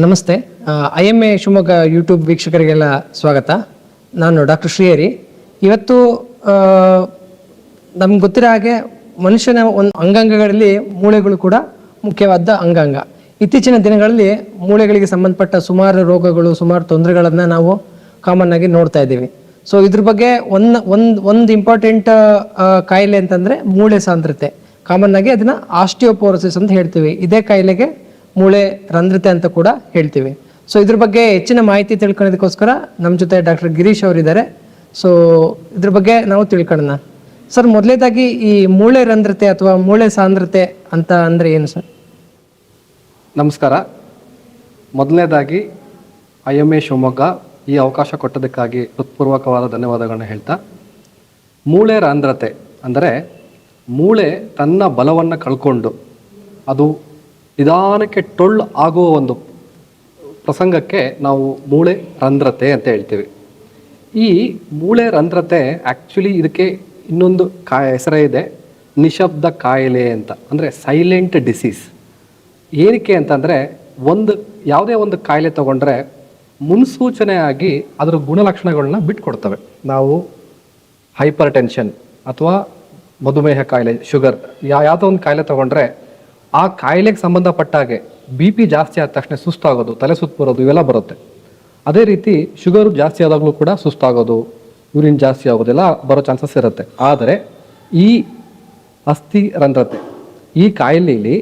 ನಮಸ್ತೆ. I am a Shivamogga YouTube ವೀಕ್ಷಕರಿಗೆಲ್ಲ ಸ್ವಾಗತ. ನಾನು ಡಾಕ್ಟರ್ ಶ್ರೀಹರಿ. ಇವತ್ತು ನಮ್ಗೆ ಗೊತ್ತಿರೋ ಹಾಗೆ ಮನುಷ್ಯನ ಒಂದು ಅಂಗಾಂಗಗಳಲ್ಲಿ ಮೂಳೆಗಳು ಕೂಡ ಮುಖ್ಯವಾದ ಅಂಗಾಂಗ. ಇತ್ತೀಚಿನ ದಿನಗಳಲ್ಲಿ ಮೂಳೆಗಳಿಗೆ ಸಂಬಂಧಪಟ್ಟ ಸುಮಾರು ರೋಗಗಳು, ಸುಮಾರು ತೊಂದರೆಗಳನ್ನು ನಾವು ಕಾಮನ್ ಆಗಿ ನೋಡ್ತಾ ಇದ್ದೀವಿ. ಸೊ ಇದ್ರ ಬಗ್ಗೆ ಒಂದು ಒಂದು ಒಂದು ಇಂಪಾರ್ಟೆಂಟ್ ಕಾಯಿಲೆ ಅಂತಂದರೆ ಮೂಳೆ ಸಾಂದ್ರತೆ. ಕಾಮನ್ ಆಗಿ ಅದನ್ನ ಆಸ್ಟಿಯೋಪೋರೋಸಿಸ್ ಅಂತ ಹೇಳ್ತೀವಿ. ಇದೇ ಕಾಯಿಲೆಗೆ ಮೂಳೆ ರಂಧ್ರತೆ ಅಂತ ಕೂಡ ಹೇಳ್ತೀವಿ. ಸೊ ಇದ್ರ ಬಗ್ಗೆ ಹೆಚ್ಚಿನ ಮಾಹಿತಿ ತಿಳ್ಕೊಳ್ಳೋದಕ್ಕೋಸ್ಕರ ನಮ್ಮ ಜೊತೆ ಡಾಕ್ಟರ್ ಗಿರೀಶ್ ಅವರಿದ್ದಾರೆ. ಸೊ ಇದ್ರ ಬಗ್ಗೆ ನಾವು ತಿಳ್ಕೊಳ್ಳೋಣ. ಸರ್, ಮೊದಲೇದಾಗಿ ಈ ಮೂಳೆ ರಂಧ್ರತೆ ಅಥವಾ ಮೂಳೆ ಸಾಂದ್ರತೆ ಅಂತ ಅಂದ್ರೆ ಏನು ಸರ್? ನಮಸ್ಕಾರ. ಮೊದಲನೇದಾಗಿ ಐ ಎಂ ಎ ಶಿವಮೊಗ್ಗ. ಈ ಅವಕಾಶ ಕೊಟ್ಟದಕ್ಕಾಗಿ ಹೃತ್ಪೂರ್ವಕವಾದ ಧನ್ಯವಾದಗಳನ್ನ ಹೇಳ್ತಾ. ಮೂಳೆ ರಂಧ್ರತೆ ಅಂದರೆ ಮೂಳೆ ತನ್ನ ಬಲವನ್ನು ಕಳ್ಕೊಂಡು ಅದು ನಿಧಾನಕ್ಕೆ ಟೊಳ್ಳು ಆಗುವ ಒಂದು ಪ್ರಸಂಗಕ್ಕೆ ನಾವು ಮೂಳೆ ರಂಧ್ರತೆ ಅಂತ ಹೇಳ್ತೀವಿ. ಈ ಮೂಳೆ ರಂಧ್ರತೆ ಆ್ಯಕ್ಚುಲಿ ಇದಕ್ಕೆ ಇನ್ನೊಂದು ಕಾ, ಹೆಸರೇ ಇದೆ, ನಿಶಬ್ದ ಕಾಯಿಲೆ ಅಂತ. ಅಂದರೆ ಸೈಲೆಂಟ್ ಡಿಸೀಸ್ ಏನಕ್ಕೆ ಅಂತಂದರೆ ಒಂದು, ಯಾವುದೇ ಒಂದು ಕಾಯಿಲೆ ತಗೊಂಡ್ರೆ ಮುನ್ಸೂಚನೆಯಾಗಿ ಅದರ ಗುಣಲಕ್ಷಣಗಳನ್ನ ಬಿಟ್ಕೊಡ್ತವೆ. ನಾವು ಹೈಪರ್ ಟೆನ್ಷನ್ ಅಥವಾ ಮಧುಮೇಹ ಕಾಯಿಲೆ ಶುಗರ್ ಯಾವುದೋ ಒಂದು ಕಾಯಿಲೆ ತಗೊಂಡ್ರೆ ಆ ಕಾಯಿಲೆಗೆ ಸಂಬಂಧಪಟ್ಟ ಹಾಗೆ ಬಿ ಪಿ ಜಾಸ್ತಿ ಆದ ತಕ್ಷಣ ಸುಸ್ತಾಗೋದು, ತಲೆ ಸುತ್ತು ಬರೋದು, ಇವೆಲ್ಲ ಬರುತ್ತೆ. ಅದೇ ರೀತಿ ಶುಗರ್ ಜಾಸ್ತಿ ಆದಾಗಲೂ ಕೂಡ ಸುಸ್ತಾಗೋದು ಯೂರಿನ್ ಜಾಸ್ತಿ ಆಗೋದೆಲ್ಲ ಬರೋ ಚಾನ್ಸಸ್ ಇರುತ್ತೆ. ಆದರೆ ಈ ಅಸ್ಥಿ ರಂಧ್ರತೆ, ಈ ಕಾಯಿಲೆಯಲ್ಲಿ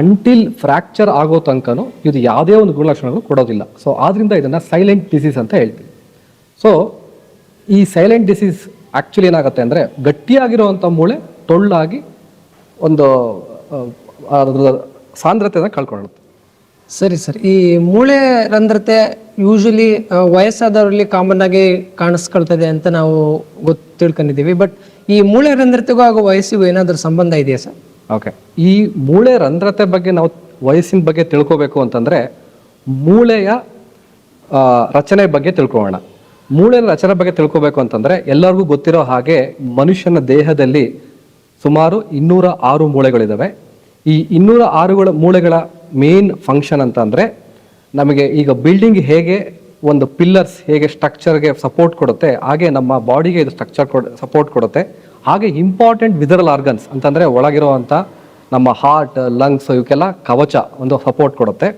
ಅಂಟಿಲ್ ಫ್ರ್ಯಾಕ್ಚರ್ ಆಗೋ ತನಕನೂ ಇದು ಯಾವುದೇ ಒಂದು ಗುಣಲಕ್ಷಣಗಳು ಕೊಡೋದಿಲ್ಲ. ಸೊ ಆದ್ದರಿಂದ ಇದನ್ನು ಸೈಲೆಂಟ್ ಡಿಸೀಸ್ ಅಂತ ಹೇಳ್ತೀವಿ. ಸೊ ಈ ಸೈಲೆಂಟ್ ಡಿಸೀಸ್ ಆ್ಯಕ್ಚುಲಿ ಏನಾಗುತ್ತೆ ಅಂದರೆ ಗಟ್ಟಿಯಾಗಿರುವಂಥ ಮೂಳೆ, ತೊಳ್ಳಾಗಿ ಒಂದು ಅದ್ರ ಸಾಂದ್ರತೆನ ಕಳ್ಕೊಳ್ಳುತ್ತೆ. ಸರಿ ಸರ್ ಈ ಮೂಳೆ ರಂಧ್ರತೆ ಯೂಶಲಿ ವಯಸ್ಸಾದವರಲ್ಲಿ ಕಾಮನ್ ಆಗಿ ಕಾಣಿಸ್ಕೊಳ್ತದೆ ಅಂತ ನಾವು ಗೊತ್ತು ತಿಳ್ಕೊಂಡಿದ್ದೀವಿ ಬಟ್ ಈ ಮೂಳೆ ರಂಧ್ರತೆಗೂ ಹಾಗೂ ವಯಸ್ಸಿಗೂ ಏನಾದರೂ ಸಂಬಂಧ ಇದೆಯಾ ಸರ್? ಓಕೆ ಈ ಮೂಳೆ ರಂಧ್ರತೆ ಬಗ್ಗೆ ನಾವು ವಯಸ್ಸಿನ ಬಗ್ಗೆ ತಿಳ್ಕೋಬೇಕು ಅಂತಂದರೆ ಮೂಳೆಯ ರಚನೆ ಬಗ್ಗೆ ತಿಳ್ಕೊಳ್ಳೋಣ. ಮೂಳೆಯ ರಚನೆ ಬಗ್ಗೆ ತಿಳ್ಕೋಬೇಕು ಅಂತಂದರೆ ಎಲ್ಲರಿಗೂ ಗೊತ್ತಿರೋ ಹಾಗೆ ಮನುಷ್ಯನ ದೇಹದಲ್ಲಿ ಸುಮಾರು ಇನ್ನೂರ ಆರು ಮೂಳೆಗಳಿದ್ದಾವೆ ಈ ಇನ್ನೂರ ಆರುಗಳ ಮೂಳೆಗಳ ಮೇನ್ ಫಂಕ್ಷನ್ ಅಂತ ಅಂದರೆ ನಮಗೆ ಈಗ ಬಿಲ್ಡಿಂಗ್ ಹೇಗೆ ಒಂದು ಪಿಲ್ಲರ್ಸ್ ಹೇಗೆ ಸ್ಟ್ರಕ್ಚರ್ಗೆ ಸಪೋರ್ಟ್ ಕೊಡುತ್ತೆ, ಹಾಗೆ ನಮ್ಮ ಬಾಡಿಗೆ ಇದು ಸ್ಟ್ರಕ್ಚರ್ ಕೊಡ ಸಪೋರ್ಟ್ ಕೊಡುತ್ತೆ, ಹಾಗೆ ಇಂಪಾರ್ಟೆಂಟ್ ವಿದರಲ್ ಆರ್ಗನ್ಸ್ ಅಂತಂದರೆ ಒಳಗಿರುವಂಥ ನಮ್ಮ ಹಾರ್ಟ್ ಲಂಗ್ಸ್ ಇವಕ್ಕೆಲ್ಲ ಕವಚ ಒಂದು ಸಪೋರ್ಟ್ ಕೊಡುತ್ತೆ.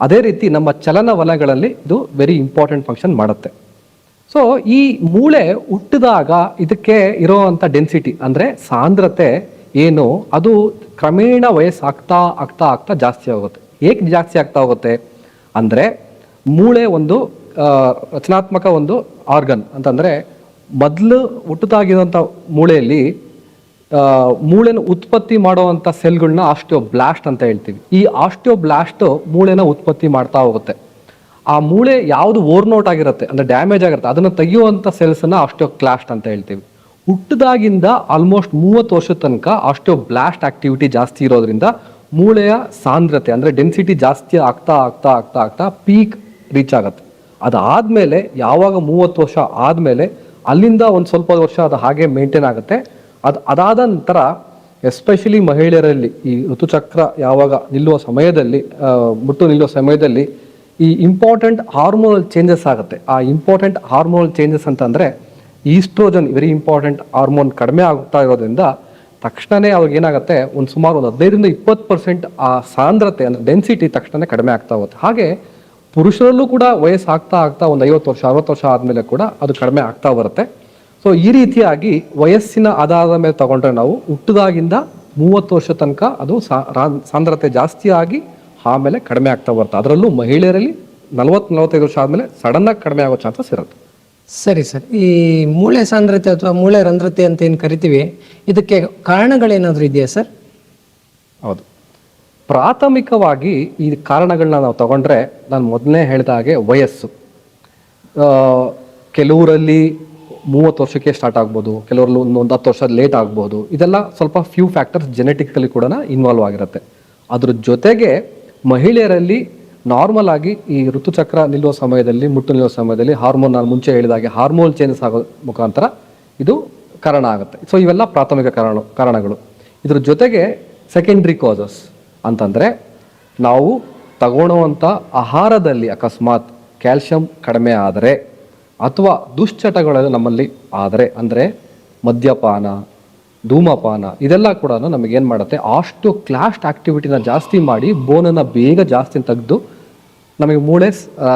ಅದೇ ರೀತಿ ನಮ್ಮ ಚಲನವಲನಗಳಲ್ಲಿ ಇದು ವೆರಿ ಇಂಪಾರ್ಟೆಂಟ್ ಫಂಕ್ಷನ್ ಮಾಡುತ್ತೆ. ಸೊ ಈ ಮೂಳೆ ಹುಟ್ಟಿದಾಗ ಇದಕ್ಕೆ ಇರೋವಂಥ ಡೆನ್ಸಿಟಿ ಅಂದರೆ ಸಾಂದ್ರತೆ ಏನು? ಅದು ಕ್ರಮೇಣ ವಯಸ್ಸಾಗ್ತಾ ಆಗ್ತಾ ಆಗ್ತಾ ಜಾಸ್ತಿ ಆಗುತ್ತೆ. ಏಕೆ ಜಾಸ್ತಿ ಆಗ್ತಾ ಹೋಗುತ್ತೆ? ಅಂದರೆ ಮೂಳೆ ಒಂದು ರಚನಾತ್ಮಕ ಒಂದು ಆರ್ಗನ್ ಅಂತಂದರೆ ಮೊದಲು ಹುಟ್ಟುತ್ತಾಗಿರುವಂಥ ಮೂಳೆಯಲ್ಲಿ ಮೂಳೆನ ಉತ್ಪತ್ತಿ ಮಾಡುವಂಥ ಸೆಲ್ಗಳನ್ನ ಆಸ್ಟಿಯೋ ಬ್ಲಾಸ್ಟ್ ಅಂತ ಹೇಳ್ತೀವಿ. ಈ ಆಸ್ಟಿಯೋ ಬ್ಲಾಸ್ಟ್ ಮೂಳೆನ ಉತ್ಪತ್ತಿ ಮಾಡ್ತಾ ಹೋಗುತ್ತೆ. ಆ ಮೂಳೆ ಯಾವುದು ಓರ್ನೋಟ್ ಆಗಿರುತ್ತೆ, ಅಂದರೆ ಡ್ಯಾಮೇಜ್ ಆಗಿರುತ್ತೆ, ಅದನ್ನು ತೆಗೆಯುವಂಥ ಸೆಲ್ಸನ್ನು ಆಸ್ಟಿಯೋ ಕ್ಲಾಸ್ಟ್ ಅಂತ ಹೇಳ್ತೀವಿ. ಹುಟ್ಟಿದಾಗಿಂದ ಆಲ್ಮೋಸ್ಟ್ ಮೂವತ್ತು ವರ್ಷದ ತನಕ ಆಸ್ಟೋ ಬ್ಲಾಸ್ಟ್ ಆಕ್ಟಿವಿಟಿ ಜಾಸ್ತಿ ಇರೋದ್ರಿಂದ ಮೂಳೆಯ ಸಾಂದ್ರತೆ, ಅಂದರೆ ಡೆನ್ಸಿಟಿ ಜಾಸ್ತಿ ಆಗ್ತಾ ಆಗ್ತಾ ಆಗ್ತಾ ಆಗ್ತಾ ಪೀಕ್ ರೀಚ್ ಆಗುತ್ತೆ. ಅದಾದಮೇಲೆ ಯಾವಾಗ ಮೂವತ್ತು ವರ್ಷ ಆದಮೇಲೆ ಅಲ್ಲಿಂದ ಒಂದು ಸ್ವಲ್ಪ ವರ್ಷ ಅದು ಹಾಗೆ ಮೇಂಟೈನ್ ಆಗುತ್ತೆ. ಅದು, ಅದಾದ ನಂತರ ಎಸ್ಪೆಷಲಿ ಮಹಿಳೆಯರಲ್ಲಿ ಈ ಋತುಚಕ್ರ ಯಾವಾಗ ನಿಲ್ಲುವ ಸಮಯದಲ್ಲಿ ಮುಟ್ಟು ನಿಲ್ಲುವ ಸಮಯದಲ್ಲಿ ಈ ಇಂಪಾರ್ಟೆಂಟ್ ಹಾರ್ಮೋನಲ್ ಚೇಂಜಸ್ ಆಗುತ್ತೆ. ಆ ಇಂಪಾರ್ಟೆಂಟ್ ಹಾರ್ಮೋನಲ್ ಚೇಂಜಸ್ ಅಂತಂದರೆ ಈಸ್ಟ್ರೋಜನ್ ವೆರಿ ಇಂಪಾರ್ಟೆಂಟ್ ಹಾರ್ಮೋನ್ ಕಡಿಮೆ ಆಗ್ತಾ ಇರೋದ್ರಿಂದ ತಕ್ಷಣನೇ ಅವ್ರಿಗೆ ಏನಾಗುತ್ತೆ, ಒಂದು ಸುಮಾರು ಒಂದು ಹದಿನೈದರಿಂದ ಇಪ್ಪತ್ತು ಪರ್ಸೆಂಟ್ ಆ ಸಾಂದ್ರತೆ ಅಂದರೆ ಡೆನ್ಸಿಟಿ ತಕ್ಷಣನೇ ಕಡಿಮೆ ಆಗ್ತಾ ಹೋಗುತ್ತೆ. ಹಾಗೆ ಪುರುಷರಲ್ಲೂ ಕೂಡ ವಯಸ್ಸು ಆಗ್ತಾ ಒಂದು ಐವತ್ತು ವರ್ಷ, ಅರವತ್ತು ವರ್ಷ ಆದಮೇಲೆ ಕೂಡ ಅದು ಕಡಿಮೆ ಆಗ್ತಾ ಬರುತ್ತೆ. ಸೊ ಈ ರೀತಿಯಾಗಿ ವಯಸ್ಸಿನ ಆಧಾರದ ಮೇಲೆ ತಗೊಂಡ್ರೆ ನಾವು ಹುಟ್ಟಿದಾಗಿಂದ ಮೂವತ್ತು ವರ್ಷ ತನಕ ಅದು ಸಾಂದ್ರತೆ ಜಾಸ್ತಿ ಆಗಿ ಆಮೇಲೆ ಕಡಿಮೆ ಆಗ್ತಾ ಬರುತ್ತೆ. ಅದರಲ್ಲೂ ಮಹಿಳೆಯರಲ್ಲಿ ನಲವತ್ತು ನಲವತ್ತೈದು ವರ್ಷ ಆದಮೇಲೆ ಸಡನ್ನಾಗಿ ಕಡಿಮೆ ಆಗೋ ಚಾನ್ಸಸ್ ಇರುತ್ತೆ. ಸರಿ ಸರ್. ಈ ಮೂಳೆ ಸಾಂದ್ರತೆ ಅಥವಾ ಮೂಳೆ ರಂಧ್ರತೆ ಅಂತ ಏನು ಕರಿತೀವಿ, ಇದಕ್ಕೆ ಕಾರಣಗಳೇನಾದರೂ ಇದೆಯಾ ಸರ್? ಹೌದು. ಪ್ರಾಥಮಿಕವಾಗಿ ಈ ಕಾರಣಗಳನ್ನ ನಾವು ತಗೊಂಡ್ರೆ ನಾನು ಮೊದಲನೇ ಹೇಳಿದ ಹಾಗೆ ವಯಸ್ಸು. ಕೆಲವರಲ್ಲಿ ಮೂವತ್ತು ವರ್ಷಕ್ಕೆ ಸ್ಟಾರ್ಟ್ ಆಗ್ಬೋದು, ಕೆಲವರಲ್ಲಿ ಒಂದು ಒಂದು ಹತ್ತು ವರ್ಷ ಲೇಟ್ ಆಗ್ಬೋದು, ಇದೆಲ್ಲ ಸ್ವಲ್ಪ ಫ್ಯೂ ಫ್ಯಾಕ್ಟರ್ಸ್ ಜೆನೆಟಿಕಲಿ ಕೂಡ ಇನ್ವಾಲ್ವ್ ಆಗಿರುತ್ತೆ. ಅದ್ರ ಜೊತೆಗೆ ಮಹಿಳೆಯರಲ್ಲಿ ನಾರ್ಮಲ್ ಆಗಿ ಈ ಋತುಚಕ್ರ ನಿಲ್ಲುವ ಸಮಯದಲ್ಲಿ, ಮುಟ್ಟು ನಿಲ್ಲುವ ಸಮಯದಲ್ಲಿ ಹಾರ್ಮೋನ್ ನಾನು ಮುಂಚೆ ಹೇಳಿದ ಹಾಗೆ ಹಾರ್ಮೋನ್ ಚೇಂಜಸ್ ಆಗೋ ಮುಖಾಂತರ ಇದು ಕಾರಣ ಆಗುತ್ತೆ. ಸೊ ಇವೆಲ್ಲ ಪ್ರಾಥಮಿಕ ಕಾರಣ, ಕಾರಣಗಳು. ಇದ್ರ ಜೊತೆಗೆ ಸೆಕೆಂಡ್ರಿ ಕಾಸಸ್ ಅಂತಂದರೆ ನಾವು ತಗೊಳ್ಳೋವಂಥ ಆಹಾರದಲ್ಲಿ ಅಕಸ್ಮಾತ್ ಕ್ಯಾಲ್ಶಿಯಂ ಕಡಿಮೆ ಆದರೆ ಅಥವಾ ದುಶ್ಚಟಗಳು ನಮ್ಮಲ್ಲಿ ಆದರೆ ಅಂದರೆ ಮದ್ಯಪಾನ ಧೂಮಪಾನ ಇದೆಲ್ಲ ಕೂಡ ನಮಗೇನು ಮಾಡುತ್ತೆ? ಅಷ್ಟು ಕ್ಲಾಸ್ಟ್ ಆಕ್ಟಿವಿಟಿನ ಜಾಸ್ತಿ ಮಾಡಿ ಬೋನನ್ನು ಬೇಗ ಜಾಸ್ತಿ ತೆಗೆದು ನಮಗೆ ಮೂಳೆ ಆ,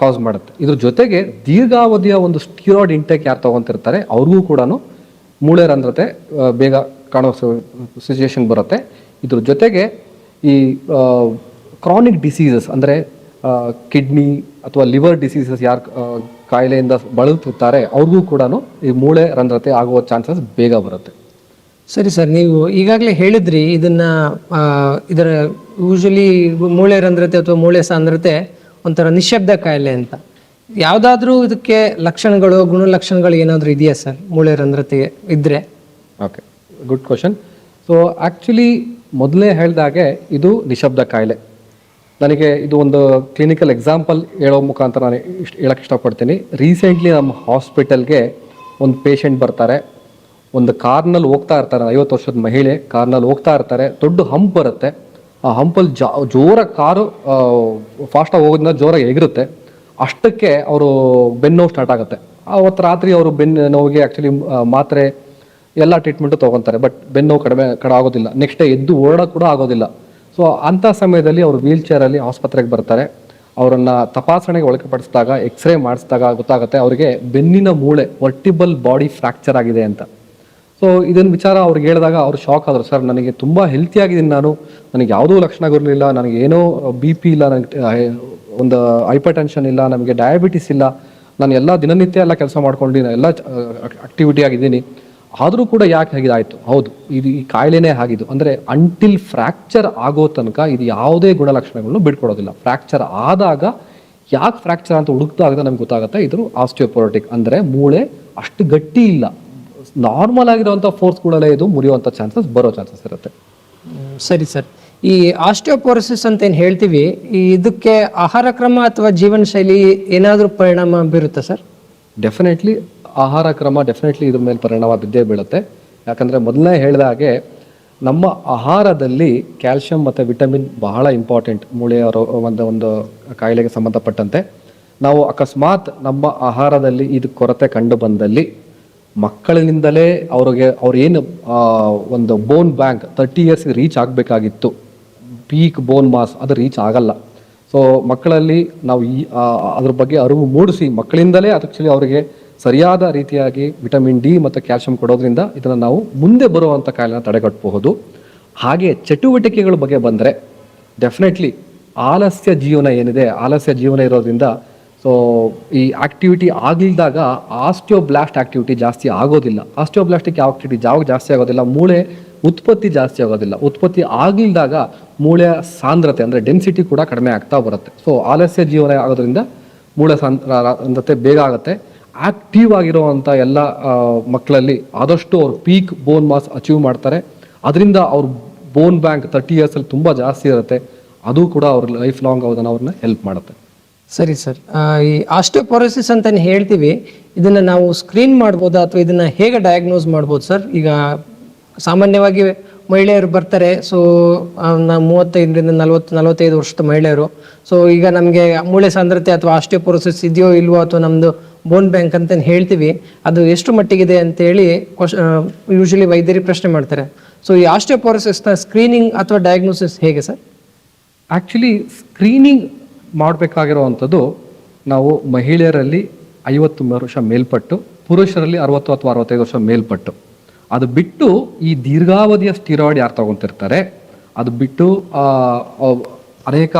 ಕಾಸ್ ಮಾಡುತ್ತೆ. ಇದ್ರ ಜೊತೆಗೆ ದೀರ್ಘಾವಧಿಯ ಒಂದು ಸ್ಟೀರಾಯ್ಡ್ ಇಂಟೇಕ್ ಯಾರು ತಗೊಂತಿರ್ತಾರೆ ಅವ್ರಿಗೂ ಕೂಡ ಮೂಳೆ ರಂಧ್ರತೆ ಬೇಗ ಕಾಣೋ ಸಿಚುಯೇಷನ್ ಬರುತ್ತೆ. ಇದ್ರ ಜೊತೆಗೆ ಈ ಕ್ರಾನಿಕ್ ಡಿಸೀಸಸ್ ಅಂದರೆ ಕಿಡ್ನಿ ಅಥವಾ ಲಿವರ್ ಡಿಸೀಸಸ್ ಯಾರು ಕಾಯಿಲೆಯಿಂದ ಬಳಲುತ್ತಿರ್ತಾರೆ ಅವ್ರಿಗೂ ಕೂಡ ಈ ಮೂಳೆ ರಂಧ್ರತೆ ಆಗುವ ಚಾನ್ಸಸ್ ಬೇಗ ಬರುತ್ತೆ. ಸರಿ ಸರ್ ನೀವು ಈಗಾಗಲೇ ಹೇಳಿದ್ರಿ ಇದನ್ನ ಇದರ ಯೂಶಲಿ ಮೂಳೆ ರಂಧ್ರತೆ ಅಥವಾ ಮೂಳೆ ಸಾಂದ್ರತೆ ಒಂಥರ ನಿಶಬ್ದ ಕಾಯಿಲೆ ಅಂತ. ಯಾವುದಾದ್ರೂ ಇದಕ್ಕೆ ಲಕ್ಷಣಗಳು ಗುಣಲಕ್ಷಣಗಳು ಏನಾದರೂ ಇದೆಯಾ ಸರ್ ಮೂಳೆ ರಂಧ್ರತೆಗೆ ಇದ್ರೆ? Okay good question so actually ಮೊದಲೇ ಹೇಳಿದಾಗೆ ಇದು ನಿಶಬ್ದ ಕಾಯಿಲೆ. ನನಗೆ ಇದು ಒಂದು ಕ್ಲಿನಿಕಲ್ ಎಕ್ಸಾಂಪಲ್ ಹೇಳೋ ಮುಖಾಂತರ ನಾನು ಇಷ್ಟು ಹೇಳಕ್ಕೆ ಇಷ್ಟಪಡ್ತೀನಿ. ರೀಸೆಂಟ್ಲಿ ನಮ್ಮ ಹಾಸ್ಪಿಟಲ್ಗೆ ಒಂದು ಪೇಷಂಟ್ ಬರ್ತಾರೆ. ಒಂದು ಕಾರ್ನಲ್ಲಿ ಹೋಗ್ತಾ ಇರ್ತಾರೆ. ಐವತ್ತು ವರ್ಷದ ಮಹಿಳೆ ಕಾರ್ನಲ್ಲಿ ಹೋಗ್ತಾ ಇರ್ತಾರೆ. ದೊಡ್ಡ ಹಂಪ್ ಬರುತ್ತೆ. ಆ ಹಂಪಲ್ಲಿ ಜಾ ಜೋರ ಕಾರು ಫಾಸ್ಟಾಗಿ ಹೋಗೋದ್ರಿಂದ ಜೋರಾಗಿ ಎಗಿರುತ್ತೆ. ಅಷ್ಟಕ್ಕೆ ಅವರು ಬೆನ್ನು ಸ್ಟಾರ್ಟ್ ಆಗುತ್ತೆ. ಅವತ್ತು ರಾತ್ರಿ ಅವರು ಬೆನ್ನು ನೋವಿಗೆ ಆ್ಯಕ್ಚುಲಿ ಮಾತ್ರೆ ಎಲ್ಲ ಟ್ರೀಟ್ಮೆಂಟು ತೊಗೊತಾರೆ. ಬಟ್ ಬೆನ್ನು ಕಡಿಮೆ ಕಡೆ ಆಗೋದಿಲ್ಲ. ನೆಕ್ಸ್ಟ್ ಡೇ ಎದ್ದು ಓಡೋಕೆ ಕೂಡ ಆಗೋದಿಲ್ಲ. ಸೊ ಅಂಥ ಸಮಯದಲ್ಲಿ ಅವರು ವೀಲ್ ಚೇರಲ್ಲಿ ಆಸ್ಪತ್ರೆಗೆ ಬರ್ತಾರೆ. ಅವರನ್ನು ತಪಾಸಣೆಗೆ ಒಳಪಡಿಸಿದಾಗ ಎಕ್ಸ್ರೇ ಮಾಡಿಸಿದಾಗ ಗೊತ್ತಾಗುತ್ತೆ ಅವರಿಗೆ ಬೆನ್ನಿನ ಮೂಳೆ ವರ್ಟಿಬಲ್ ಬಾಡಿ ಫ್ರ್ಯಾಕ್ಚರ್ ಆಗಿದೆ ಅಂತ. ಸೊ ಇದನ್ನ ವಿಚಾರ ಅವ್ರಿಗೆ ಹೇಳಿದಾಗ ಅವ್ರು ಶಾಕ್ ಆದರು. ಸರ್, ನನಗೆ ತುಂಬ ಹೆಲ್ತಿ ಆಗಿದ್ದೀನಿ ನಾನು. ನನಗೆ ಯಾವುದೂ ಲಕ್ಷಣಗಳಿರಲಿಲ್ಲ ನನಗೆ ಏನೋ ಬಿ ಪಿ ಇಲ್ಲ. ನನಗೆ ಒಂದು ಹೈಪರ್ ಟೆನ್ಷನ್ ಇಲ್ಲ. ನಮಗೆ ಡಯಾಬಿಟಿಸ್ ಇಲ್ಲ. ನಾನು ಎಲ್ಲ ದಿನನಿತ್ಯ ಎಲ್ಲ ಕೆಲಸ ಮಾಡ್ಕೊಂಡು, ಎಲ್ಲ ಆಕ್ಟಿವಿಟಿ ಆಗಿದ್ದೀನಿ. ಆದರೂ ಕೂಡ ಯಾಕೆ ಹಾಗಿದಾಯಿತು? ಹೌದು ಇದು ಈ ಕಾಯಿಲೆನೇ ಆಗಿದ್ದು. ಅಂದರೆ ಅಂಟಿಲ್ ಫ್ರ್ಯಾಕ್ಚರ್ ಆಗೋ ತನಕ ಇದು ಯಾವುದೇ ಗುಣಲಕ್ಷಣಗಳನ್ನು ಬಿಟ್ಕೊಡೋದಿಲ್ಲ ಫ್ರ್ಯಾಕ್ಚರ್ ಆದಾಗ ಯಾಕೆ ಫ್ರ್ಯಾಕ್ಚರ್ ಅಂತ ಹುಡುಕ್ದಾಗ ನಮ್ಗೆ ಗೊತ್ತಾಗುತ್ತೆ. ಇದು ಆಸ್ಟಿಯೋಪೊರೋಟಿಕ್ ಅಂದರೆ ಮೂಳೆ ಅಷ್ಟು ಗಟ್ಟಿ ಇಲ್ಲ. ನಾರ್ಮಲ್ ಆಗಿರುವಂಥ ಫೋರ್ಸ್ಗಳಲ್ಲೇ ಇದು ಮುರಿಯುವಂಥ ಚಾನ್ಸಸ್ ಬರೋ ಚಾನ್ಸಸ್ ಇರುತ್ತೆ. ಸರಿ ಸರ್. ಈ ಆಸ್ಟಿಯೋಪೋರೋಸಿಸ್ ಅಂತ ಏನು ಹೇಳ್ತೀವಿ ಈ ಇದಕ್ಕೆ ಆಹಾರ ಕ್ರಮ ಅಥವಾ ಜೀವನ ಶೈಲಿ ಏನಾದರೂ ಪರಿಣಾಮ ಬೀರುತ್ತಾ ಸರ್? ಡೆಫಿನೆಟ್ಲಿ ಆಹಾರ ಕ್ರಮ ಡೆಫಿನೆಟ್ಲಿ ಇದ್ರ ಮೇಲೆ ಪರಿಣಾಮ ಬಿದ್ದೇ ಬೀಳುತ್ತೆ. ಯಾಕಂದರೆ ಮೊದಲನೇ ಹೇಳಿದ ಹಾಗೆ ನಮ್ಮ ಆಹಾರದಲ್ಲಿ ಕ್ಯಾಲ್ಶಿಯಂ ಮತ್ತು ವಿಟಮಿನ್ ಬಹಳ ಇಂಪಾರ್ಟೆಂಟ್ ಮೂಳೆಯ ರೋ, ಒಂದು ಒಂದು ಕಾಯಿಲೆಗೆ ಸಂಬಂಧಪಟ್ಟಂತೆ. ನಾವು ಅಕಸ್ಮಾತ್ ನಮ್ಮ ಆಹಾರದಲ್ಲಿ ಇದು ಕೊರತೆ ಕಂಡು ಬಂದಲ್ಲಿ ಮಕ್ಕಳಿನಿಂದಲೇ ಅವ್ರಿಗೆ ಏನು ಒಂದು ಬೋನ್ ಬ್ಯಾಂಕ್ ತರ್ಟಿ ಇಯರ್ಸ್ಗೆ ರೀಚ್ ಆಗಬೇಕಾಗಿತ್ತು. ಪೀಕ್ ಬೋನ್ ಮಾಸ್ ಅದು ರೀಚ್ ಆಗಲ್ಲ. ಸೊ ಮಕ್ಕಳಲ್ಲಿ ನಾವು ಈ ಅದ್ರ ಬಗ್ಗೆ ಅರಿವು ಮೂಡಿಸಿ ಮಕ್ಕಳಿಂದಲೇ ಆ್ಯಕ್ಚುಲಿ ಅವರಿಗೆ ಸರಿಯಾದ ರೀತಿಯಾಗಿ ವಿಟಮಿನ್ ಡಿ ಮತ್ತು ಕ್ಯಾಲ್ಸಿಯಂ ಕೊಡೋದ್ರಿಂದ ಇದನ್ನು ನಾವು ಮುಂದೆ ಬರುವಂಥ ಕಾಯಿಲೆನ ತಡೆಗಟ್ಟಬಹುದು ಹಾಗೆ ಚಟುವಟಿಕೆಗಳ ಬಗ್ಗೆ ಬಂದರೆ ಡೆಫಿನೆಟ್ಲಿ ಆಲಸ್ಯ ಜೀವನ ಏನಿದೆ, ಆಲಸ್ಯ ಜೀವನ ಇರೋದ್ರಿಂದ ಸೊ ಈ ಆಕ್ಟಿವಿಟಿ ಆಗಿಲ್ದಾಗ ಆಸ್ಟಿಯೋಬ್ಲಾಸ್ಟ್ ಆಕ್ಟಿವಿಟಿ ಜಾಸ್ತಿ ಆಗೋದಿಲ್ಲ. ಆಸ್ಟಿಯೋಬ್ಲಾಸ್ಟಿಕ್ ಯಾವ ಆಕ್ಟಿವಿಟಿ ಯಾವಾಗ ಜಾಸ್ತಿ ಆಗೋದಿಲ್ಲ, ಮೂಳೆ ಉತ್ಪತ್ತಿ ಜಾಸ್ತಿ ಆಗೋದಿಲ್ಲ. ಉತ್ಪತ್ತಿ ಆಗಿಲ್ದಾಗ ಮೂಳೆಯ ಸಾಂದ್ರತೆ ಅಂದರೆ ಡೆನ್ಸಿಟಿ ಕೂಡ ಕಡಿಮೆ ಆಗ್ತಾ ಬರುತ್ತೆ. ಸೊ ಆಲಸ್ಯ ಜೀವನ ಆಗೋದ್ರಿಂದ ಮೂಳೆ ಸಾಂದ್ರತೆ ಬೇಗ ಆಗುತ್ತೆ. ಆಕ್ಟಿವ್ ಆಗಿರುವಂಥ ಎಲ್ಲ ಮಕ್ಕಳಲ್ಲಿ ಆದಷ್ಟು ಅವ್ರು ಪೀಕ್ ಬೋನ್ ಮಾಸ್ ಅಚೀವ್ ಮಾಡ್ತಾರೆ. ಅದರಿಂದ ಅವ್ರ ಬೋನ್ ಬ್ಯಾಂಕ್ ತರ್ಟಿ ಇಯರ್ಸಲ್ಲಿ ತುಂಬ ಜಾಸ್ತಿ ಇರುತ್ತೆ. ಅದು ಕೂಡ ಅವ್ರ ಲೈಫ್ ಲಾಂಗ್ ಅದನ್ನು ಅವ್ರನ್ನ ಹೆಲ್ಪ್ ಮಾಡುತ್ತೆ. ಸರಿ ಸರ್. ಈ ಆಸ್ಟಿಯೋಪೊರೋಸಿಸ್ ಅಂತ ಹೇಳ್ತೀವಿ. ಇದನ್ನ ನಾವು ಸ್ಕ್ರೀನ್ ಮಾಡ್ಬೋದಾ ಅಥವಾ ಇದನ್ನ ಹೇಗೆ ಡಯಾಗ್ನೋಸ್ ಮಾಡ್ಬೋದು ಸರ್? ಈಗ ಸಾಮಾನ್ಯವಾಗಿ ಮಹಿಳೆಯರು ಬರ್ತಾರೆ. ಸೊ ನಾವು ಮೂವತ್ತೈದರಿಂದ ನಲವತ್ತು, ನಲವತ್ತೈದು ವರ್ಷದ ಮಹಿಳೆಯರು. ಸೊ ಈಗ ನಮಗೆ ಮೂಳೆ ಸಾಂದ್ರತೆ ಅಥವಾ ಆಸ್ಟಿಯೋಪೊರೋಸಿಸ್ ಇದೆಯೋ ಇಲ್ವೋ ಅಥವಾ ನಮ್ಮದು ಬೋನ್ ಬ್ಯಾಂಕ್ ಅಂತ ಹೇಳ್ತೀವಿ, ಅದು ಎಷ್ಟು ಮಟ್ಟಿಗಿದೆ ಅಂತೇಳಿ ಯೂಶಲಿ ವೈದ್ಯರಿಗೆ ಪ್ರಶ್ನೆ ಮಾಡ್ತಾರೆ. ಸೊ ಈ ಆಸ್ಟಿಯೋಪೋರೋಸಿಸ್ನ ಸ್ಕ್ರೀನಿಂಗ್ ಅಥವಾ ಡಯಾಗ್ನೋಸಿಸ್ ಹೇಗೆ ಸರ್? ಆ್ಯಕ್ಚುಲಿ ಸ್ಕ್ರೀನಿಂಗ್ ಮಾಡಬೇಕಾಗಿರುವಂಥದ್ದು ನಾವು ಮಹಿಳೆಯರಲ್ಲಿ ಐವತ್ತು ವರ್ಷ ಮೇಲ್ಪಟ್ಟು, ಪುರುಷರಲ್ಲಿ ಅರವತ್ತು ಅಥವಾ ಅರವತ್ತೈದು ವರ್ಷ ಮೇಲ್ಪಟ್ಟು. ಅದು ಬಿಟ್ಟು ಈ ದೀರ್ಘಾವಧಿಯ ಸ್ಟಿರಾಯ್ಡ್ ಯಾರು ತಗೊತಿರ್ತಾರೆ, ಅದು ಬಿಟ್ಟು ಅನೇಕ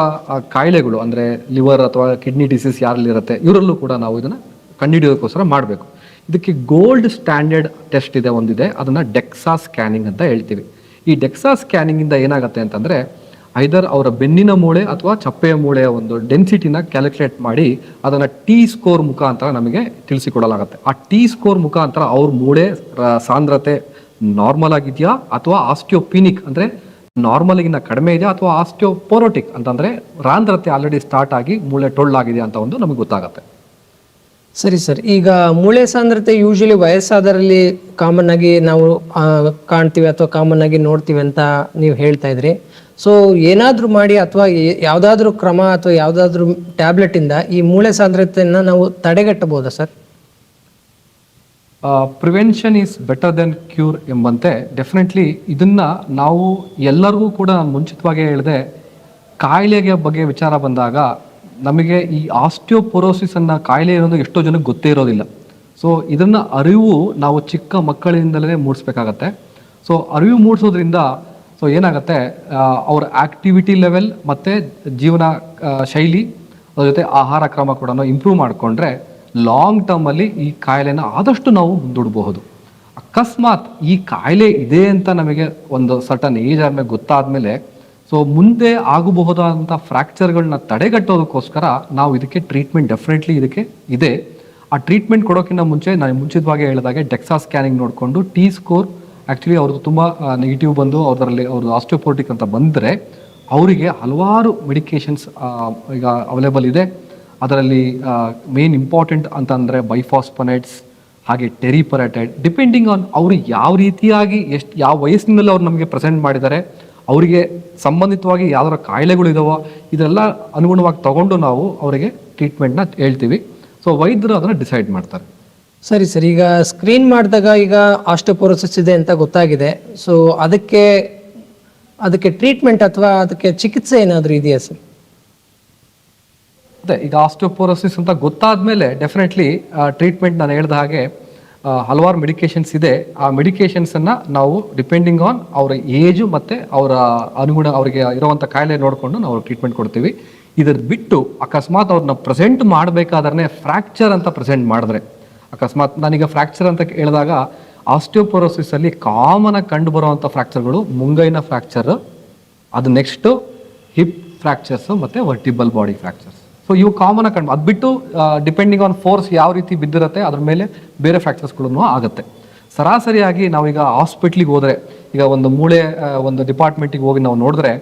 ಕಾಯಿಲೆಗಳು, ಅಂದರೆ ಲಿವರ್ ಅಥವಾ ಕಿಡ್ನಿ ಡಿಸೀಸ್ ಯಾರಲ್ಲಿರುತ್ತೆ, ಇವರಲ್ಲೂ ಕೂಡ ನಾವು ಇದನ್ನು ಕಂಡುಹಿಡಿಯೋದಕ್ಕೋಸ್ಕರ ಮಾಡಬೇಕು. ಇದಕ್ಕೆ ಗೋಲ್ಡ್ ಸ್ಟ್ಯಾಂಡರ್ಡ್ ಟೆಸ್ಟ್ ಇದೆ, ಒಂದಿದೆ. ಅದನ್ನು ಡೆಕ್ಸಾ ಸ್ಕ್ಯಾನಿಂಗ್ ಅಂತ ಹೇಳ್ತೀವಿ. ಈ ಡೆಕ್ಸಾ ಸ್ಕ್ಯಾನಿಂಗಿಂದ ಏನಾಗುತ್ತೆ ಅಂತಂದರೆ, ಐದರ್ ಅವರ ಬೆನ್ನಿನ ಮೂಳೆ ಅಥವಾ ಚಪ್ಪೆಯ ಮೂಳೆಯ ಒಂದು ಡೆನ್ಸಿಟಿನ ಕ್ಯಾಲ್ಕುಲೇಟ್ ಮಾಡಿ ಅದನ್ನು ಟಿ ಸ್ಕೋರ್ ಮುಖಾಂತರ ನಮಗೆ ತಿಳಿಸಿಕೊಡಲಾಗುತ್ತೆ. ಆ ಟಿ ಸ್ಕೋರ್ ಮುಖಾಂತರ ಅವ್ರ ಮೂಳೆ ಸಾಂದ್ರತೆ ನಾರ್ಮಲ್ ಆಗಿದೆಯಾ ಅಥವಾ ಆಸ್ಟಿಯೋಪಿನಿಕ್ ಅಂದರೆ ನಾರ್ಮಲ್ಗಿನ್ನ ಕಡಿಮೆ ಇದೆಯಾ ಅಥವಾ ಆಸ್ಟಿಯೋಪೊರೋಟಿಕ್ ಅಂತಂದರೆ, ರಾಂದ್ರತೆ ಆಲ್ರೆಡಿ ಸ್ಟಾರ್ಟ್ ಆಗಿ ಮೂಳೆ ಟೊಳ್ಳಾಗಿದೆಯಾ ಅಂತ ಒಂದು ನಮಗೆ ಗೊತ್ತಾಗುತ್ತೆ. ಸರಿ ಸರ್, ಈಗ ಮೂಳೆ ಸಾಂದ್ರತೆ ಯೂಶಲಿ ವಯಸ್ಸಾದರಲ್ಲಿ ಕಾಮನ್ ಆಗಿ ನಾವು ಕಾಣ್ತೀವಿ ಅಥವಾ ಕಾಮನ್ ಆಗಿ ನೋಡ್ತೀವಿ ಅಂತ ನೀವು ಹೇಳ್ತಾ ಇದ್ರಿ. ಸೊ ಏನಾದರೂ ಮಾಡಿ ಅಥವಾ ಯಾವುದಾದ್ರೂ ಕ್ರಮ ಅಥವಾ ಯಾವುದಾದ್ರೂ ಟ್ಯಾಬ್ಲೆಟಿಂದ ಈ ಮೂಳೆ ಸಾಂದ್ರತೆಯನ್ನು ನಾವು ತಡೆಗಟ್ಟಬಹುದಾ sir? Prevention is better than cure ಎಂಬಂತೆ ಡೆಫಿನೆಟ್ಲಿ ಇದನ್ನ ನಾವು ಎಲ್ಲರಿಗೂ ಕೂಡ ಮುಂಚಿತವಾಗಿ ಹೇಳಿದೆ, ಕಾಯಿಲೆಗೆ ಬಗ್ಗೆ ವಿಚಾರ ಬಂದಾಗ ನಮಗೆ ಈ ಆಸ್ಟಿಯೋಪೊರೋಸಿಸ್ ಅನ್ನ ಕಾಯಿಲೆ ಇರೋದು ಎಷ್ಟೋ ಜನಕ್ಕೆ ಗೊತ್ತೇ ಇರೋದಿಲ್ಲ. ಸೊ ಇದನ್ನ ಅರಿವು ನಾವು ಚಿಕ್ಕ ಮಕ್ಕಳಿಂದಲೇ ಮೂಡಿಸ್ಬೇಕಾಗತ್ತೆ. ಸೊ ಅರಿವು ಮೂಡಿಸೋದ್ರಿಂದ ಸೊ ಏನಾಗುತ್ತೆ ಅವ್ರ ಆಕ್ಟಿವಿಟಿ ಲೆವೆಲ್ ಮತ್ತೆ ಜೀವನ ಶೈಲಿ, ಅದ್ರ ಜೊತೆ ಆಹಾರ ಕ್ರಮ ಕೂಡ ಇಂಪ್ರೂವ್ ಮಾಡಿಕೊಂಡ್ರೆ ಲಾಂಗ್ ಟರ್ಮಲ್ಲಿ ಈ ಕಾಯಿಲೆನ ಆದಷ್ಟು ನಾವು ಮುಂದೂಡಬಹುದು. ಅಕಸ್ಮಾತ್ ಈ ಕಾಯಿಲೆ ಇದೆ ಅಂತ ನಮಗೆ ಒಂದು ಸರ್ಟನ್ ಏಜ್ ಆದ್ಮೇಲೆ ಗೊತ್ತಾದ್ಮೇಲೆ ಸೊ ಮುಂದೆ ಆಗಬಹುದಾದಂಥ ಫ್ರ್ಯಾಕ್ಚರ್ಗಳನ್ನ ತಡೆಗಟ್ಟೋದಕ್ಕೋಸ್ಕರ ನಾವು ಇದಕ್ಕೆ ಟ್ರೀಟ್ಮೆಂಟ್ ಡೆಫಿನೆಟ್ಲಿ ಇದಕ್ಕೆ ಇದೆ. ಆ ಟ್ರೀಟ್ಮೆಂಟ್ ಕೊಡೋಕ್ಕಿಂತ ಮುಂಚೆ ನಾನು ಮುಂಚಿತವಾಗಿ ಹೇಳಿದಾಗೆ ಡೆಕ್ಸಾ ಸ್ಕ್ಯಾನಿಂಗ್ ನೋಡಿಕೊಂಡು ಟಿ ಸ್ಕೋರ್ ಆ್ಯಕ್ಚುಲಿ ಅವ್ರದ್ದು ತುಂಬ ನೆಗೆಟಿವ್ ಬಂದು ಅವ್ರದ್ರಲ್ಲಿ ಅವ್ರದ್ದು ಆಸ್ಟಿಯೋಪೋರ್ಟಿಕ್ ಅಂತ ಬಂದರೆ ಅವರಿಗೆ ಹಲವಾರು ಮೆಡಿಕೇಶನ್ಸ್ ಈಗ ಅವೈಲೇಬಲ್ ಇದೆ. ಅದರಲ್ಲಿ ಮೇನ್ ಇಂಪಾರ್ಟೆಂಟ್ ಅಂತಂದರೆ ಬೈಫಾಸ್ಪೊನೇಟ್ಸ್ ಹಾಗೆ ಟೆರಿಪರಟೈಡ್ ಡಿಪೆಂಡಿಂಗ್ ಆನ್ ಅವರು ಯಾವ ರೀತಿಯಾಗಿ ಎಷ್ಟು, ಯಾವ ವಯಸ್ಸಿನಲ್ಲಿ ಅವ್ರು ನಮಗೆ ಪ್ರೆಸೆಂಟ್ ಮಾಡಿದ್ದಾರೆ. ಅವರಿಗೆ ಸಂಬಂಧಿತವಾಗಿ ಯಾವ್ದಾರ ಕಾಯಿಲೆಗಳಿದಾವೋ ಇದೆಲ್ಲ ಅನುಗುಣವಾಗಿ ತಗೊಂಡು ನಾವು ಅವರಿಗೆ ಟ್ರೀಟ್ಮೆಂಟ್ನ ಹೇಳ್ತೀವಿ. ಸೊ ವೈದ್ಯರು ಅದನ್ನು ಡಿಸೈಡ್ ಮಾಡ್ತಾರೆ. ಸರಿ ಸರ್ ಈಗ ಸ್ಕ್ರೀನ್ ಮಾಡಿದಾಗ ಈಗ ಆಸ್ಟೋಪೋರೋಸಿಸ್ ಇದೆ ಅಂತ ಗೊತ್ತಾಗಿದೆ. ಸೊ ಅದಕ್ಕೆ ಅದಕ್ಕೆ ಟ್ರೀಟ್ಮೆಂಟ್ ಅಥವಾ ಅದಕ್ಕೆ ಚಿಕಿತ್ಸೆ ಏನಾದರೂ ಇದೆಯಾ ಸರ್? ಅದೇ ಈಗ ಆಸ್ಟೋಪೋರೋಸಿಸ್ ಅಂತ ಗೊತ್ತಾದ್ಮೇಲೆ ಡೆಫಿನೆಟ್ಲಿ ಟ್ರೀಟ್ಮೆಂಟ್ ನಾನು ಹೇಳ್ದ ಹಾಗೆ ಹಲವಾರು ಮೆಡಿಕೇಶನ್ಸ್ ಇದೆ. ಆ ಮೆಡಿಕೇಶನ್ಸ್ ಅನ್ನ ನಾವು ಡಿಪೆಂಡಿಂಗ್ ಆನ್ ಅವರ ಏಜು ಮತ್ತೆ ಅವರ ಅನುಗುಣ ಅವರಿಗೆ ಇರುವಂತ ಕಾಯಿಲೆ ನೋಡಿಕೊಂಡು ನಾವು ಟ್ರೀಟ್ಮೆಂಟ್ ಕೊಡ್ತೀವಿ. ಇದ್ರ ಬಿಟ್ಟು ಅಕಸ್ಮಾತ್ ಅವ್ರನ್ನ ಪ್ರೆಸೆಂಟ್ ಮಾಡಬೇಕಾದ್ರೆ ಫ್ರ್ಯಾಕ್ಚರ್ ಅಂತ ಪ್ರೆಸೆಂಟ್ ಮಾಡಿದ್ರೆ. ಅಕಸ್ಮಾತ್ ನಾನೀಗ ಫ್ರ್ಯಾಕ್ಚರ್ ಅಂತ ಹೇಳಿದಾಗ ಆಸ್ಟಿಯೋಪೊರೋಸಿಸ್ ಅಲ್ಲಿ ಕಾಮನ್ ಆಗಿ ಕಂಡು ಬರುವಂಥ ಫ್ರ್ಯಾಕ್ಚರ್ಗಳು ಮುಂಗೈನ ಫ್ರ್ಯಾಕ್ಚರ್ ಅದು ನೆಕ್ಸ್ಟ್ ಹಿಪ್ ಫ್ರ್ಯಾಕ್ಚರ್ಸು ಮತ್ತೆ ವರ್ಟಿಬಲ್ ಬಾಡಿ ಫ್ರ್ಯಾಕ್ಚರ್ಸ್ ಸೊ ಇವು ಕಾಮನ್ ಆಗಿ ಕಂಡು ಅದು ಬಿಟ್ಟು ಡಿಪೆಂಡಿಂಗ್ ಆನ್ ಫೋರ್ಸ್ ಯಾವ ರೀತಿ ಬಿದ್ದಿರುತ್ತೆ, ಅದ್ರ ಮೇಲೆ ಬೇರೆ ಫ್ಯಾಕ್ಟರ್ಸ್ಗಳನ್ನು ಆಗುತ್ತೆ. ಸರಾಸರಿಯಾಗಿ ನಾವೀಗ ಹಾಸ್ಪಿಟ್ಲಿಗೆ ಹೋದರೆ, ಈಗ ಒಂದು ಮೂಳೆ ಒಂದು ಡಿಪಾರ್ಟ್ಮೆಂಟಿಗೆ ಹೋಗಿ ನಾವು ನೋಡಿದ್ರೆ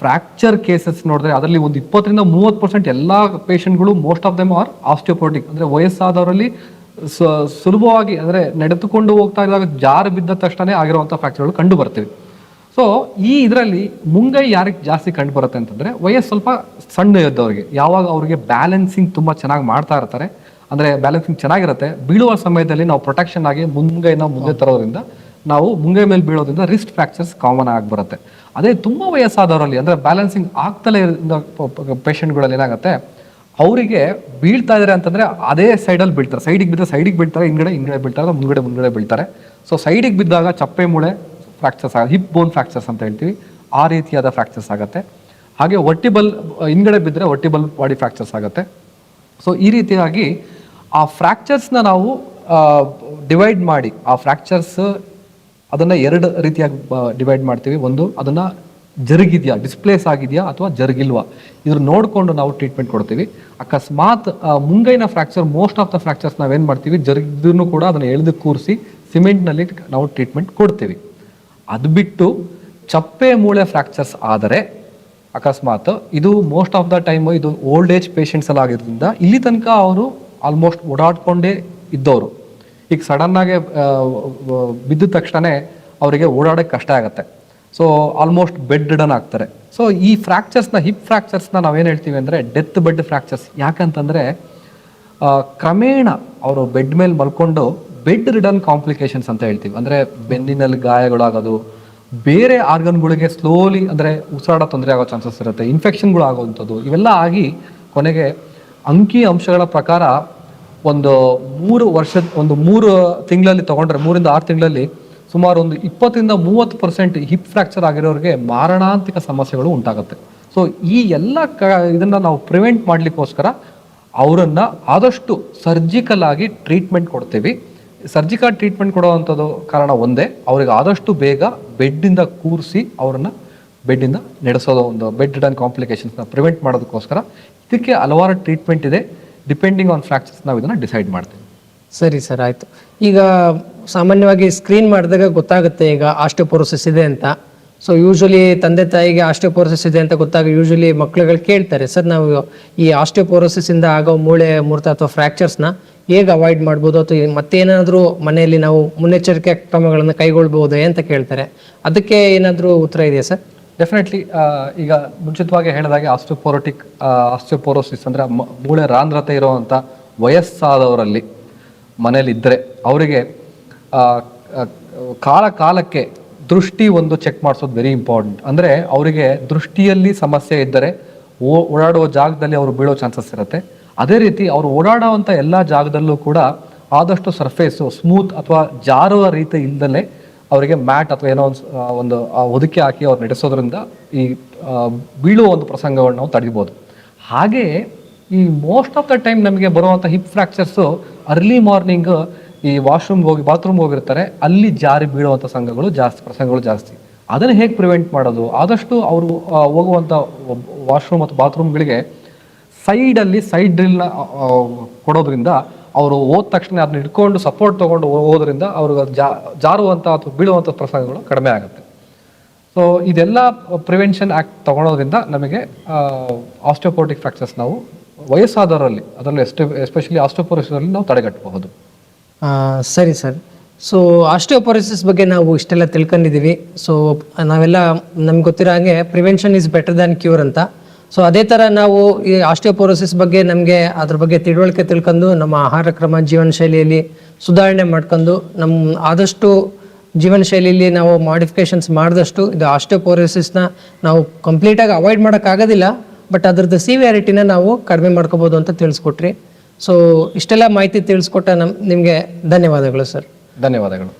ಫ್ರ್ಯಾಕ್ಚರ್ ಕೇಸಸ್ ನೋಡಿದ್ರೆ ಅದರಲ್ಲಿ ಒಂದು ಇಪ್ಪತ್ತರಿಂದ ಮೂವತ್ತು ಪರ್ಸೆಂಟ್ ಎಲ್ಲ ಪೇಷಂಟ್ಗಳು most of them are osteoporotic ಅಂದರೆ ವಯಸ್ಸಾದವರಲ್ಲಿ ಸುಲಭವಾಗಿ, ಅಂದರೆ ನಡೆದುಕೊಂಡು ಹೋಗ್ತಾ ಇದ್ದಾಗ ಜಾರು ಬಿದ್ದ ತಕ್ಷಣನೇ ಆಗಿರುವಂಥ ಫ್ರ್ಯಾಕ್ಚರ್ಗಳು ಕಂಡು ಬರ್ತೀವಿ. ಸೊ ಈ ಇದರಲ್ಲಿ ಮುಂಗೈ ಯಾರಿಗೆ ಜಾಸ್ತಿ ಕಂಡು ಬರುತ್ತೆ ಅಂತಂದ್ರೆ, ವಯಸ್ಸು ಸ್ವಲ್ಪ ಸಣ್ಣ ಇದ್ದವ್ರಿಗೆ. ಯಾವಾಗ ಅವರಿಗೆ ಬ್ಯಾಲೆನ್ಸಿಂಗ್ ತುಂಬಾ ಚೆನ್ನಾಗಿ ಮಾಡ್ತಾ ಇರ್ತಾರೆ, ಅಂದ್ರೆ ಬ್ಯಾಲೆನ್ಸಿಂಗ್ ಚೆನ್ನಾಗಿರುತ್ತೆ, ಬೀಳುವ ಸಮಯದಲ್ಲಿ ನಾವು ಪ್ರೊಟೆಕ್ಷನ್ ಆಗಿ ಮುಂಗೈನ ಮುಂದೆ ತರೋದ್ರಿಂದ ನಾವು ಮುಂಗೈ ಮೇಲೆ ಬೀಳೋದ್ರಿಂದ ರಿಸ್ಟ್ ಫ್ರಾಕ್ಚರ್ಸ್ ಕಾಮನ್ ಆಗಿ ಬರುತ್ತೆ. ಅದೇ ತುಂಬಾ ವಯಸ್ಸಾದವರಲ್ಲಿ, ಅಂದ್ರೆ ಬ್ಯಾಲೆನ್ಸಿಂಗ್ ಆಗ್ತಲೇ ಪೇಷಂಟ್ಗಳಲ್ಲಿ ಏನಾಗುತ್ತೆ, ಅವರಿಗೆ ಬೀಳ್ತಾ ಇದ್ದಾರೆ ಅಂತಂದ್ರೆ ಅದೇ ಸೈಡಲ್ಲಿ ಬೀಳ್ತಾರೆ. ಸೈಡಿಗೆ ಬಿದ್ದರೆ ಸೈಡಿಗೆ ಬೀಳ್ತಾರೆ ಹಿಂಗಡೆ ಹಿಂಗಡೆ ಬೀಳ್ತಾರೆ ಮುಂಗಡೆ ಮುಂಗಡೆ ಬೀಳ್ತಾರೆ. ಸೊ ಸೈಡಿಗೆ ಬಿದ್ದಾಗ ಚಪ್ಪೆ ಮೂಳೆ ಫ್ರಾಕ್ಚರ್ಸ್ ಆಗುತ್ತೆ ಹಿಪ್ ಬೋನ್ ಫ್ರಾಕ್ಚರ್ಸ್ ಅಂತ ಹೇಳ್ತೀವಿ. ಆ ರೀತಿಯಾದ ಫ್ರಾಕ್ಚರ್ಸ್ ಆಗುತ್ತೆ. ಹಾಗೆ ಒಟ್ಟಿಬಲ್ ಹಿಂಗಡೆ ಬಿದ್ದರೆ ಒಟ್ಟಿಬಲ್ ಬಾಡಿ ಫ್ರಾಕ್ಚರ್ಸ್ ಆಗುತ್ತೆ. ಸೊ ಈ ರೀತಿಯಾಗಿ ಆ ಫ್ರಾಕ್ಚರ್ಸ್ನ ನಾವು ಡಿವೈಡ್ ಮಾಡಿ, ಆ ಫ್ರಾಕ್ಚರ್ಸ್ ಅದನ್ನು ಎರಡು ರೀತಿಯಾಗಿ ಡಿವೈಡ್ ಮಾಡ್ತೀವಿ. ಒಂದು ಅದನ್ನು ಜರುಗಿದೆಯಾ ಡಿಸ್ಪ್ಲೇಸ್ ಆಗಿದೆಯಾ ಅಥವಾ ಜರುಗಿಲ್ವಾ? ಇದ್ರ ನೋಡಿಕೊಂಡು ನಾವು ಟ್ರೀಟ್ಮೆಂಟ್ ಕೊಡ್ತೀವಿ. ಅಕಸ್ಮಾತ್ ಮುಂಗೈನ fracture most of the fractures ನಾವೇನು ಮಾಡ್ತೀವಿ ಜರುಗಿದ್ರೂ ಕೂಡ ಅದನ್ನು ಎಳೆದು ಕೂರಿಸಿ ಸಿಮೆಂಟ್ನಲ್ಲಿ ನಾವು ಟ್ರೀಟ್ಮೆಂಟ್ ಕೊಡ್ತೀವಿ. ಅದು ಬಿಟ್ಟು ಚಪ್ಪೆ ಮೂಳೆ ಫ್ರಾಕ್ಚರ್ಸ್ ಆದರೆ ಅಕಸ್ಮಾತ್ ಇದು ಮೋಸ್ಟ್ ಆಫ್ ದ ಟೈಮ್ ಇದು ಓಲ್ಡ್ ಏಜ್ ಪೇಷಂಟ್ಸ್ ಎಲ್ಲ ಆಗಿರೋದ್ರಿಂದ ಇಲ್ಲಿ ತನಕ ಅವರು ಆಲ್ಮೋಸ್ಟ್ ಓಡಾಡ್ಕೊಂಡೇ ಇದ್ದವರು. ಈಗ ಸಡನ್ ಆಗಿ ಬಿದ್ದ ತಕ್ಷಣ ಅವರಿಗೆ ಓಡಾಡೋಕ್ಕೆ ಕಷ್ಟ ಆಗುತ್ತೆ. ಸೊ ಆಲ್ಮೋಸ್ಟ್ ಬೆಡ್ ರಿಡನ್ ಆಗ್ತಾರೆ. ಸೊ ಈ ಫ್ರ್ಯಾಕ್ಚರ್ಸ್ನ ಹಿಪ್ ಫ್ರ್ಯಾಕ್ಚರ್ಸ್ನ ನಾವೇನು ಹೇಳ್ತೀವಿ ಅಂದರೆ ಡೆತ್ ಬೆಡ್ ಫ್ರಾಕ್ಚರ್ಸ್ ಯಾಕಂತಂದರೆ ಕ್ರಮೇಣ ಅವರು ಬೆಡ್ ಮೇಲೆ ಮಲ್ಕೊಂಡು ಬೆಡ್ ರಿಡನ್ ಕಾಂಪ್ಲಿಕೇಶನ್ಸ್ ಅಂತ ಹೇಳ್ತೀವಿ. ಅಂದರೆ ಬೆನ್ನಿನಲ್ಲಿ ಗಾಯಗಳಾಗೋದು, ಬೇರೆ ಆರ್ಗನ್ಗಳಿಗೆ ಸ್ಲೋಲಿ ಅಂದರೆ ಉಸಿರಾಡ ತೊಂದರೆ ಆಗೋ ಚಾನ್ಸಸ್ ಇರುತ್ತೆ ಇನ್ಫೆಕ್ಷನ್ಗಳು ಆಗೋವಂಥದ್ದು ಇವೆಲ್ಲ ಆಗಿ ಕೊನೆಗೆ ಅಂಕಿ ಅಂಶಗಳ ಪ್ರಕಾರ ಒಂದು ಮೂರು ವರ್ಷದ, ಒಂದು ಮೂರು ತಿಂಗಳಲ್ಲಿ ತಗೊಂಡ್ರೆ, ಮೂರಿಂದ ಆರು ತಿಂಗಳಲ್ಲಿ ಸುಮಾರು ಒಂದು ಇಪ್ಪತ್ತರಿಂದ ಮೂವತ್ತು ಪರ್ಸೆಂಟ್ ಹಿಪ್ ಫ್ರ್ಯಾಕ್ಚರ್ ಆಗಿರೋರಿಗೆ ಮಾರಣಾಂತಿಕ ಸಮಸ್ಯೆಗಳು ಉಂಟಾಗುತ್ತೆ. ಸೊ ಈ ಎಲ್ಲ ಕ, ಇದನ್ನು ನಾವು ಪ್ರಿವೆಂಟ್ ಮಾಡಲಿಕ್ಕೋಸ್ಕರ ಅವರನ್ನು ಆದಷ್ಟು ಸರ್ಜಿಕಲ್ ಆಗಿ ಟ್ರೀಟ್ಮೆಂಟ್ ಕೊಡ್ತೀವಿ. ಸರ್ಜಿಕಲ್ ಟ್ರೀಟ್ಮೆಂಟ್ ಕೊಡುವಂಥದ್ದು ಕಾರಣ ಒಂದೇ. ಅವ್ರಿಗೆ ಆದಷ್ಟು ಬೇಗ ಬೆಡ್ಡಿಂದ ಕೂರಿಸಿ ಅವರನ್ನ ಬೆಡ್ಡಿಂದ ನಡೆಸೋದು ಒಂದು ಬೆಡ್ ಡನ್ ಕಾಂಪ್ಲಿಕೇಶನ್ಸ್ನ ಪ್ರಿವೆಂಟ್ ಮಾಡೋದಕ್ಕೋಸ್ಕರ ಇದಕ್ಕೆ ಹಲವಾರು ಟ್ರೀಟ್ಮೆಂಟ್ ಇದೆ. ಡಿಪೆಂಡಿಂಗ್ ಆನ್ ಫ್ರಾಕ್ಚರ್ಸ್ ನಾವು ಇದನ್ನು ಡಿಸೈಡ್ ಮಾಡ್ತೀವಿ. ಸರಿ ಸರ್, ಆಯಿತು. ಈಗ ಸಾಮಾನ್ಯವಾಗಿ ಸ್ಕ್ರೀನ್ ಮಾಡಿದಾಗ ಗೊತ್ತಾಗುತ್ತೆ ಈಗ ಆಸ್ಟಿಯೋಪೊರೋಸಿಸ್ ಇದೆ ಅಂತ. ಸೊ ಯೂಶ್ವಲಿ ತಂದೆ ತಾಯಿಗೆ ಆಸ್ಟಿಯೋಪೊರೋಸಿಸ್ ಇದೆ ಅಂತ ಗೊತ್ತಾಗ ಯೂಶ್ವಲಿ ಮಕ್ಕಳುಗಳು ಕೇಳ್ತಾರೆ, ಸರ್, ನಾವು ಈ ಆಸ್ಟಿಯೋಪೊರೋಸಿಸ್ ಇಂದ ಆಗೋ ಮೂಳೆ, ಮೂರ್ತ ಅಥವಾ ಫ್ರಾಕ್ಚರ್ಸ್ನ ಹೇಗೆ ಅವಾಯ್ಡ್ ಮಾಡ್ಬೋದು ಅಥವಾ ಮತ್ತೇನಾದರೂ ಮನೆಯಲ್ಲಿ ನಾವು ಮುನ್ನೆಚ್ಚರಿಕೆ ಕ್ರಮಗಳನ್ನು ಕೈಗೊಳ್ಬಹುದೇ ಅಂತ ಕೇಳ್ತಾರೆ. ಅದಕ್ಕೆ ಏನಾದರೂ ಉತ್ತರ ಇದೆಯಾ ಸರ್? ಡೆಫಿನೆಟ್ಲಿ ಈಗ ಮುಂಚಿತವಾಗಿ ಹೇಳಿದಾಗೆ ಆಸ್ಟಿಯೋಪೊರೋಟಿಕ್ ಆಸ್ಟಿಯೋಪೊರೋಸಿಸ್ ಅಂದರೆ ಮೂಳೆ ರಾಂಧ್ರತೆ ಇರುವಂಥ ವಯಸ್ಸಾದವರಲ್ಲಿ ಮನೇಲಿದ್ದರೆ ಅವರಿಗೆ ಕಾಲ ಕಾಲಕ್ಕೆ ದೃಷ್ಟಿ ಒಂದು ಚೆಕ್ ಮಾಡಿಸೋದು ವೆರಿ ಇಂಪಾರ್ಟೆಂಟ್ ಅಂದರೆ ಅವರಿಗೆ ದೃಷ್ಟಿಯಲ್ಲಿ ಸಮಸ್ಯೆ ಇದ್ದರೆ ಓಡಾಡುವ ಜಾಗದಲ್ಲಿ ಅವರು ಬೀಳೋ ಚಾನ್ಸಸ್ ಇರುತ್ತೆ. ಅದೇ ರೀತಿ ಅವರು ಓಡಾಡುವಂಥ ಎಲ್ಲ ಜಾಗದಲ್ಲೂ ಕೂಡ ಆದಷ್ಟು ಸರ್ಫೇಸು ಸ್ಮೂತ್ ಅಥವಾ ಜಾರುವ ರೀತಿ ಇಲ್ದಲೇ ಅವರಿಗೆ ಮ್ಯಾಟ್ ಅಥವಾ ಏನೋ ಒಂದು ಒಂದು ಹೊದಿಕೆ ಹಾಕಿ ಅವ್ರು ನಡೆಸೋದ್ರಿಂದ ಈ ಬೀಳುವ ಒಂದು ಪ್ರಸಂಗವನ್ನು ನಾವು ತಡಿಬೋದು. ಹಾಗೆ ಈ ಮೋಸ್ಟ್ ಆಫ್ ದ ಟೈಮ್ ನಮಗೆ ಬರುವಂಥ ಹಿಪ್ ಫ್ರ್ಯಾಕ್ಚರ್ಸು ಅರ್ಲಿ ಮಾರ್ನಿಂಗ್ ಈ ವಾಶ್ರೂಮ್ಗೆ ಹೋಗಿ ಬಾತ್ರೂಮ್ಗೆ ಹೋಗಿರ್ತಾರೆ, ಅಲ್ಲಿ ಜಾರಿ ಬೀಳುವಂಥ ಸಂಘಗಳು ಜಾಸ್ತಿ, ಪ್ರಸಂಗಗಳು ಜಾಸ್ತಿ. ಅದನ್ನು ಹೇಗೆ ಪ್ರಿವೆಂಟ್ ಮಾಡೋದು? ಆದಷ್ಟು ಅವರು ಹೋಗುವಂಥ ವಾಶ್ರೂಮ್ ಮತ್ತು ಬಾತ್ರೂಮ್ಗಳಿಗೆ ಸೈಡಲ್ಲಿ ಸೈಡ್ ಡ್ರಿಲ್ನ ಕೊಡೋದ್ರಿಂದ ಅವರು ಹೋದ ತಕ್ಷಣ ಅದನ್ನ ಹಿಡ್ಕೊಂಡು ಸಪೋರ್ಟ್ ತೊಗೊಂಡು ಹೋಗೋದ್ರಿಂದ ಅವ್ರಿಗೆ ಜಾ, ಜಾರುವಂಥ ಅಥವಾ ಬೀಳುವಂಥ ಪ್ರಸಂಗಗಳು ಕಡಿಮೆ ಆಗುತ್ತೆ. ಸೊ ಇದೆಲ್ಲ ಪ್ರಿವೆನ್ಷನ್ ಆ್ಯಕ್ಟ್ ತಗೊಳೋದ್ರಿಂದ ನಮಗೆ ಆಸ್ಟೋಪೋಟಿಕ್ ಫ್ರಾಕ್ಚರ್ಸ್ ನಾವು ವಯಸ್ಸಾದವರಲ್ಲಿ, ಅದರಲ್ಲಿ ಎಸ್ಟೆ ಎಸ್ಪೆಷಲಿ ಆಸ್ಟೋಪೋರಿಸಲ್ಲಿ ನಾವು ತಡೆಗಟ್ಟಬಹುದು. ಸರಿ ಸರ್. ಸೊ ಆಸ್ಟಿಯೋಪೊರೋಸಿಸ್ ಬಗ್ಗೆ ನಾವು ಇಷ್ಟೆಲ್ಲ ತಿಳ್ಕೊಂಡಿದ್ದೀವಿ. ಸೊ ನಾವೆಲ್ಲ, ನಮ್ಗೆ ಗೊತ್ತಿರೋ ಹಾಗೆ prevention is better than cure ಅಂತ. ಸೊ ಅದೇ ಥರ ನಾವು ಈ ಆಸ್ಟಿಯೋಪೋರೋಸಿಸ್ ಬಗ್ಗೆ ನಮಗೆ ಅದ್ರ ಬಗ್ಗೆ ತಿಳುವಳಿಕೆ ತಿಳ್ಕೊಂಡು ನಮ್ಮ ಆಹಾರ ಕ್ರಮ ಜೀವನ ಶೈಲಿಯಲ್ಲಿ ಸುಧಾರಣೆ ಮಾಡ್ಕೊಂಡು ನಮ್ಮ ಆದಷ್ಟು ಜೀವನ ಶೈಲಿಯಲ್ಲಿ ನಾವು ಮಾಡಿಫಿಕೇಷನ್ಸ್ ಮಾಡಿದಷ್ಟು ಇದು ಆಸ್ಟಿಯೋಪೊರೋಸಿಸ್ನ ನಾವು ಕಂಪ್ಲೀಟಾಗಿ ಅವಾಯ್ಡ್ ಮಾಡೋಕ್ಕಾಗೋದಿಲ್ಲ. ಬಟ್ ಅದ್ರದ್ದು ಸಿವಿಯಾರಿಟಿನ ನಾವು ಕಡಿಮೆ ಮಾಡ್ಕೋಬೋದು ಅಂತ ತಿಳಿಸ್ಕೊಟ್ರಿ. ಸೊ ಇಷ್ಟೆಲ್ಲ ಮಾಹಿತಿ ತಿಳಿಸ್ಕೊಟ್ಟ ನಮ್ ನಿಮಗೆ ಧನ್ಯವಾದಗಳು ಸರ್ ಧನ್ಯವಾದಗಳು.